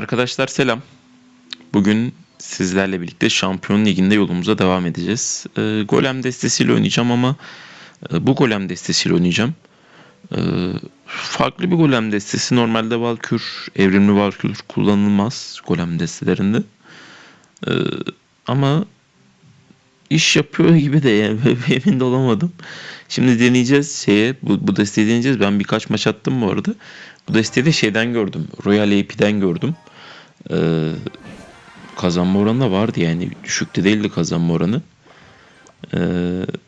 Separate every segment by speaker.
Speaker 1: Arkadaşlar selam. Bugün sizlerle birlikte Şampiyon Ligi'nde yolumuza devam edeceğiz. Ee, golem destesiyle oynayacağım ama e, bu golem destesiyle oynayacağım. Ee, farklı bir golem destesi. Normalde Valkür, evrimli Valkür kullanılmaz golem destelerinde. Ee, ama iş yapıyor gibi de yani emin de olamadım. Şimdi deneyeceğiz şeye. Bu, bu desteği deneyeceğiz. Ben birkaç maç attım bu arada. Bu desteği de şeyden gördüm. Royal AP'den gördüm. Ee, kazanma oranı da vardı yani. Düşük de değildi kazanma oranı. Ee,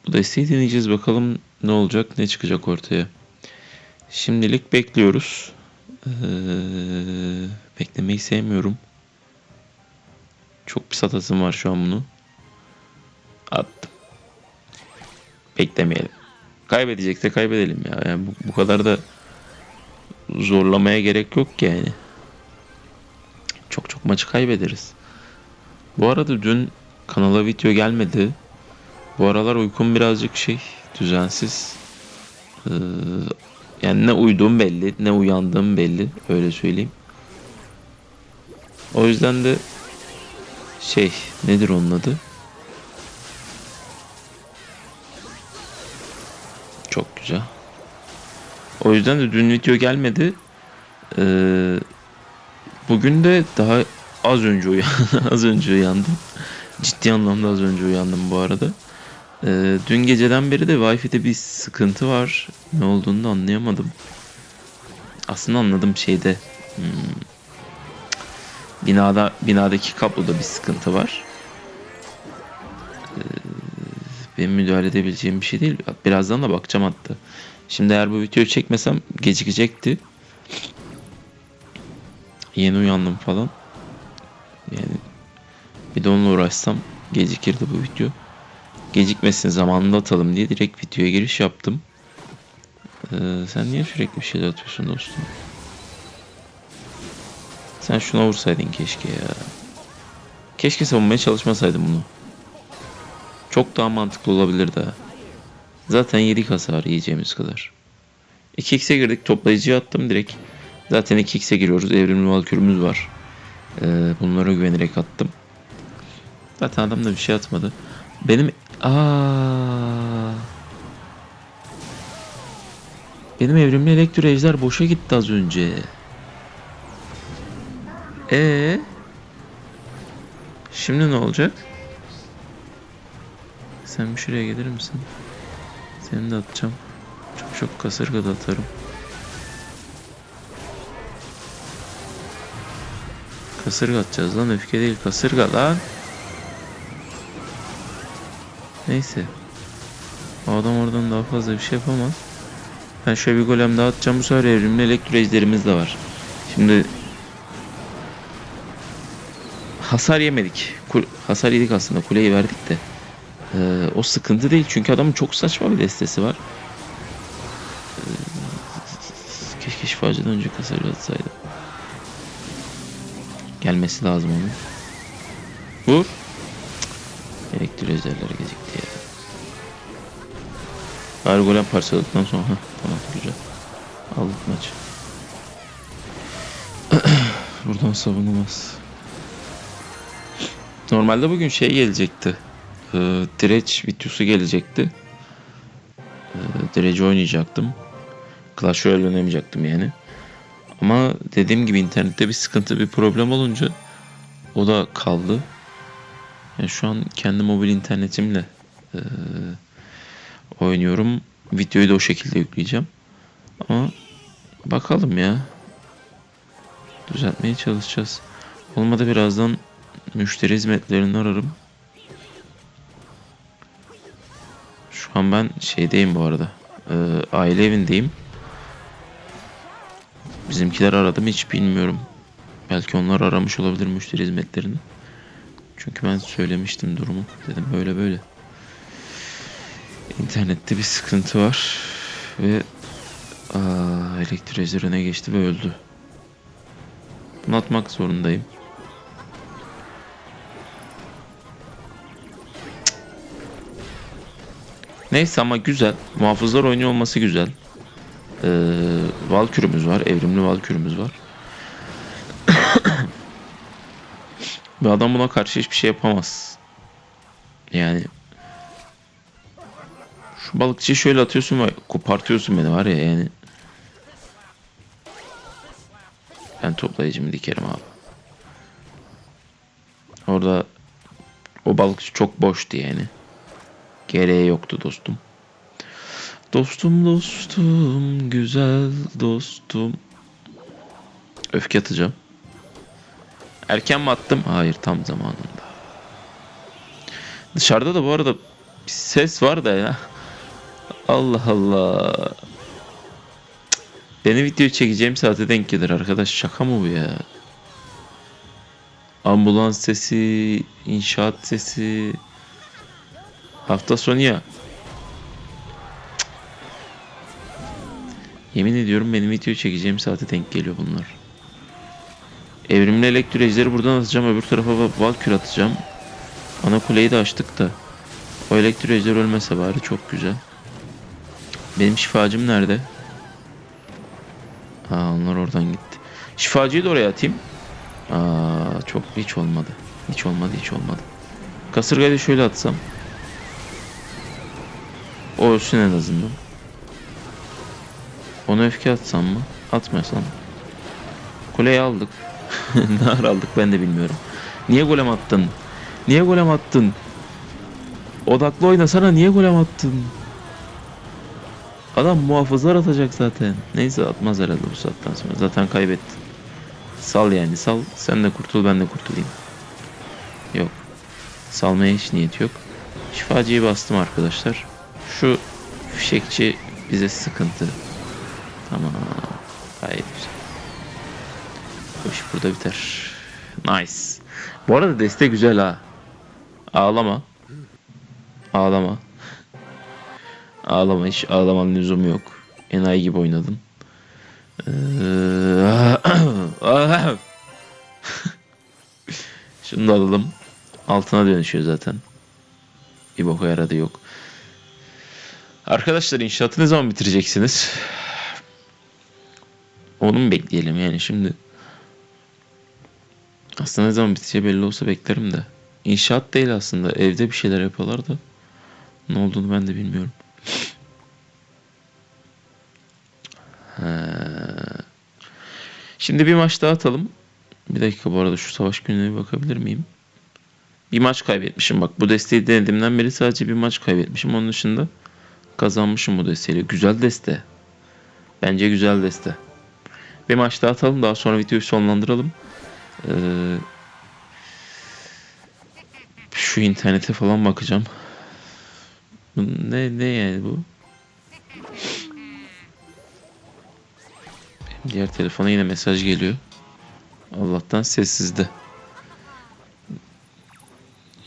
Speaker 1: bu desteği deneyeceğiz. Bakalım ne olacak, ne çıkacak ortaya. Şimdilik bekliyoruz. Ee, beklemeyi sevmiyorum. Çok pis atasım var şu an bunu. Attım. Beklemeyelim. Kaybedecekse kaybedelim ya. Yani bu, bu kadar da zorlamaya gerek yok ki yani. Maçı kaybederiz. Bu arada dün kanala video gelmedi. Bu aralar uykum birazcık şey düzensiz. Ee, yani ne uyuduğum belli, ne uyandığım belli. Öyle söyleyeyim. O yüzden de şey nedir onun adı? Çok güzel. O yüzden de dün video gelmedi. Ee, bugün de daha az önce uyan az önce uyandım. Ciddi anlamda az önce uyandım bu arada. Ee, dün geceden beri de Wi-Fi'de bir sıkıntı var. Ne olduğunu da anlayamadım. Aslında anladım şeyde. Hmm, binada binadaki kabloda bir sıkıntı var. Ee, benim müdahale edebileceğim bir şey değil. Birazdan da bakacağım hatta. Şimdi eğer bu videoyu çekmesem gecikecekti. Yeni uyandım falan. Yani bir de onunla uğraşsam gecikirdi bu video. Gecikmesin zamanında atalım diye direkt videoya giriş yaptım. Ee, sen niye sürekli bir şeyler atıyorsun dostum? Sen şuna vursaydın keşke ya. Keşke savunmaya çalışmasaydın bunu. Çok daha mantıklı olabilirdi ha. Zaten yedik hasarı yiyeceğimiz kadar. 2x'e girdik toplayıcıya attım direkt. Zaten 2x'e giriyoruz. Evrimli valkürümüz var. Ee, bunlara güvenerek attım. Zaten adam da bir şey atmadı. Benim aa benim evrimli elektro ejder boşa gitti az önce. E Şimdi ne olacak? Sen bir şuraya gelir misin? Seni de atacağım. Çok çok kasırga da atarım. Kasırga atacağız lan öfke değil kasırga lan. Neyse. O adam oradan daha fazla bir şey yapamaz. Ben şöyle bir golem daha atacağım. Bu sefer evrimli elektro ejderimiz de var. Şimdi hasar yemedik. Kul hasar yedik aslında. Kuleyi verdik de. Ee, o sıkıntı değil. Çünkü adamın çok saçma bir destesi var. Ee, keşke şifacıdan önce kasarı atsaydı. Gelmesi lazım onun. Vur. Elektrik ejderleri gecikti ya. Bari golem parçaladıktan sonra. Heh, tamam güzel. Aldık maçı. Buradan savunulmaz. Normalde bugün şey gelecekti. Ee, direç videosu gelecekti. Ee, direci oynayacaktım. Clash Royale oynamayacaktım yani. Ama dediğim gibi internette bir sıkıntı, bir problem olunca o da kaldı. Yani şu an kendi mobil internetimle e, oynuyorum. Videoyu da o şekilde yükleyeceğim. Ama bakalım ya. Düzeltmeye çalışacağız. Olmadı birazdan müşteri hizmetlerini ararım. Şu an ben şeydeyim bu arada. E, aile evindeyim. Bizimkiler aradım hiç bilmiyorum. Belki onlar aramış olabilir müşteri hizmetlerini. Çünkü ben söylemiştim durumu. Dedim böyle böyle. İnternette bir sıkıntı var. Ve aa, elektrikler öne geçti ve öldü. Bunu atmak zorundayım. Neyse ama güzel. Muhafızlar oynuyor olması güzel. Ee, Valkürümüz var. Evrimli Valkürümüz var. Ve adam buna karşı hiçbir şey yapamaz. Yani şu balıkçıyı şöyle atıyorsun ve kopartıyorsun beni var ya yani. Ben toplayıcımı dikerim abi. Orada o balıkçı çok boştu yani. Gereği yoktu dostum. Dostum dostum güzel dostum. Öfke atacağım. Erken mi attım? Hayır tam zamanında. Dışarıda da bu arada bir ses var da ya. Allah Allah. Beni video çekeceğim saate denk gelir arkadaş. Şaka mı bu ya? Ambulans sesi, inşaat sesi. Hafta sonu ya. Yemin ediyorum benim video çekeceğim saate denk geliyor bunlar. Evrimli elektrolojleri buradan atacağım. Öbür tarafa va- Valkür atacağım. Ana kuleyi de açtık da. O elektrolojler ölmese bari çok güzel. Benim şifacım nerede? Ha onlar oradan gitti. Şifacıyı da oraya atayım. Aa çok hiç olmadı. Hiç olmadı hiç olmadı. Kasırgayı da şöyle atsam. O ölsün en azından. Onu öfke atsam mı? Atmasam. Kuleyi aldık. ne ara aldık ben de bilmiyorum. Niye golem attın? Niye golem attın? Odaklı oynasana niye golem attın? Adam muhafızlar atacak zaten. Neyse atmaz herhalde bu saatten sonra. Zaten kaybettin. Sal yani sal. Sen de kurtul ben de kurtulayım. Yok. Salmaya hiç niyet yok. Şifacıyı bastım arkadaşlar. Şu fişekçi bize sıkıntı. Tamam. Gayet güzel. Bu iş burada biter. Nice. Bu arada deste güzel ha. Ağlama. Ağlama. Ağlama hiç ağlamanın lüzumu yok. Enayi gibi oynadın. Ee, Şunu da alalım. Altına dönüşüyor zaten. Bir boka yaradı yok. Arkadaşlar inşaatı ne zaman bitireceksiniz? Onu mu bekleyelim yani şimdi? Aslında ne zaman biteceği belli olsa beklerim de. İnşaat değil aslında. Evde bir şeyler yapıyorlar da. Ne olduğunu ben de bilmiyorum. Şimdi bir maç daha atalım. Bir dakika bu arada şu savaş gününe bir bakabilir miyim? Bir maç kaybetmişim bak. Bu desteği denediğimden beri sadece bir maç kaybetmişim. Onun dışında kazanmışım bu desteğiyle. Güzel deste. Bence güzel deste. Bir maç daha atalım. Daha sonra videoyu sonlandıralım. Ee, şu internete falan bakacağım. Ne, ne yani bu? Benim diğer telefona yine mesaj geliyor. Allah'tan sessizde.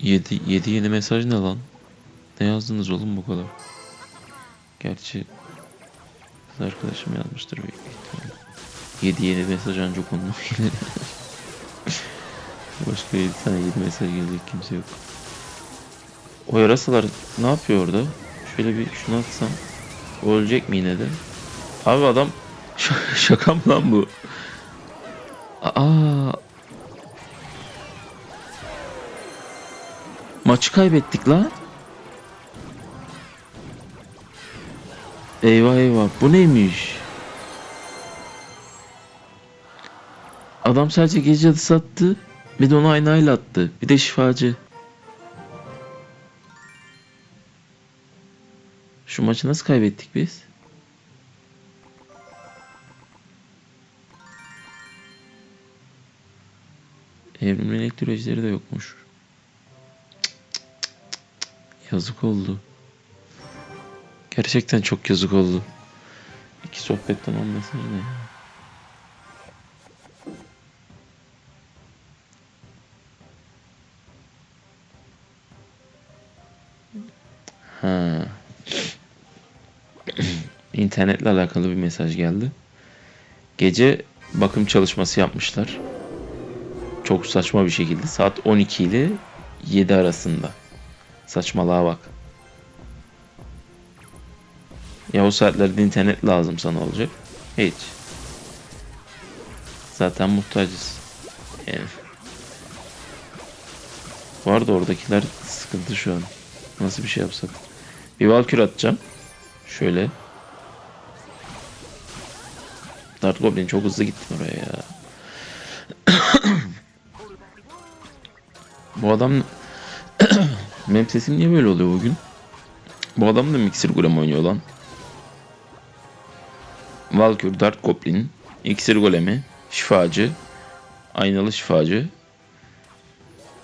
Speaker 1: 7, 7 yeni mesaj ne lan? Ne yazdınız oğlum bu kadar? Gerçi kız arkadaşım yazmıştır büyük ihtimalle. 7 yeni mesaj ancak onunla. Başka 7 tane 7 mesaj gelecek kimse yok. O yarasalar ne yapıyor orada? Şöyle bir şunu atsam. O ölecek mi yine de? Abi adam şaka mı lan bu? Aa. Maçı kaybettik lan. Eyvah eyvah. Bu neymiş? Adam sadece gece adı sattı. Bir de onu aynayla attı. Bir de şifacı. Şu maçı nasıl kaybettik biz? Evrimli elektrolojileri de yokmuş. Yazık oldu. Gerçekten çok yazık oldu. İki sohbetten mesaj ne? İnternetle alakalı bir mesaj geldi. Gece bakım çalışması yapmışlar. Çok saçma bir şekilde saat 12 ile 7 arasında. Saçmalığa bak. Ya o saatlerde internet lazım sana olacak. Hiç. Zaten muhtacız. Yani. Var da oradakiler sıkıntı şu an. Nasıl bir şey yapsak? Bir Valkür atacağım. Şöyle. Dart Goblin çok hızlı gittin oraya ya. Bu adam... Benim sesim niye böyle oluyor bugün? Bu adam da Mixer Golem oynuyor lan. Valkür, Dart Goblin, İksir Golemi, Şifacı, Aynalı Şifacı.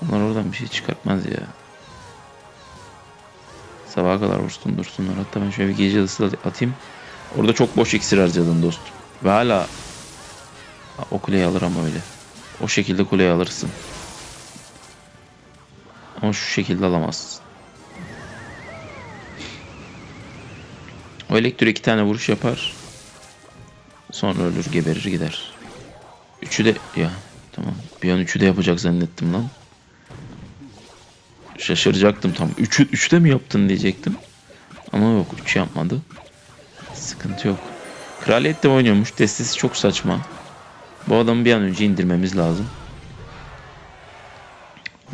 Speaker 1: Bunlar oradan bir şey çıkartmaz ya. Sabaha kadar vursun dursunlar. Hatta ben şöyle bir gece ısı atayım. Orada çok boş iksir harcadın dostum. Ve hala Ha, o kuleyi alır ama öyle. O şekilde kuleyi alırsın. Ama şu şekilde alamazsın. O elektro iki tane vuruş yapar. Sonra ölür geberir gider. Üçü de ya tamam. Bir an üçü de yapacak zannettim lan. Şaşıracaktım tam. Üçü, üçte mi yaptın diyecektim. Ama yok üç yapmadı. Sıkıntı yok. Kraliyet de oynuyormuş. Destesi çok saçma. Bu adamı bir an önce indirmemiz lazım.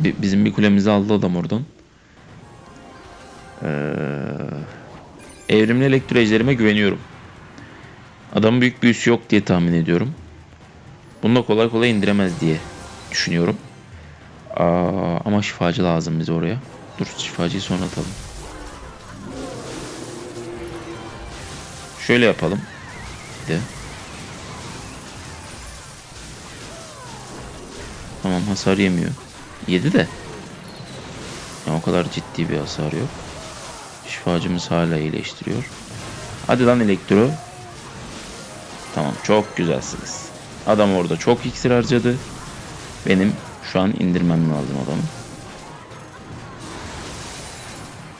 Speaker 1: Bi- bizim bir kulemizi aldı adam oradan. Ee, evrimli elektrolojlerime güveniyorum. Adamın büyük bir üssü yok diye tahmin ediyorum. Bunu da kolay kolay indiremez diye düşünüyorum. Aa, ama şifacı lazım bize oraya. Dur şifacıyı sonra atalım. Şöyle yapalım. De. Tamam hasar yemiyor. Yedi de. Ya o kadar ciddi bir hasar yok. Şifacımız hala iyileştiriyor. Hadi lan elektro. Tamam çok güzelsiniz. Adam orada çok iksir harcadı. Benim şu an indirmem lazım adamı.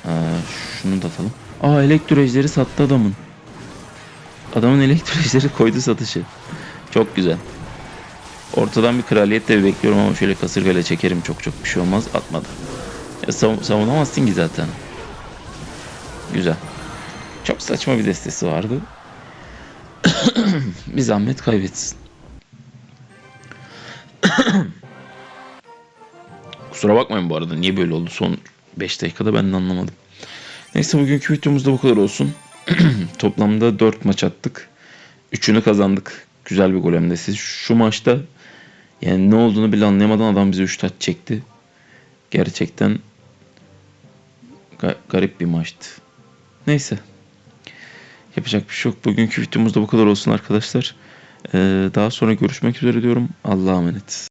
Speaker 1: Ee, şunu da atalım. Aa elektrojleri sattı adamın. Adamın elektrojleri koydu satışı. Çok güzel. Ortadan bir kraliyet de bekliyorum ama şöyle kasırgayla çekerim çok çok bir şey olmaz. Atmadı. Ya sav- savunamazsın ki zaten. Güzel. Çok saçma bir destesi vardı. bir zahmet kaybetsin. Kusura bakmayın bu arada niye böyle oldu son 5 dakikada ben de anlamadım. Neyse bugünkü videomuz da bu kadar olsun. Toplamda 4 maç attık. 3'ünü kazandık. Güzel bir golem siz Şu maçta yani ne olduğunu bile anlayamadan adam bize 3 taç çekti. Gerçekten ga- garip bir maçtı. Neyse. Yapacak bir şey yok. Bugünkü videomuz da bu kadar olsun arkadaşlar. Ee, daha sonra görüşmek üzere diyorum. Allah'a emanet.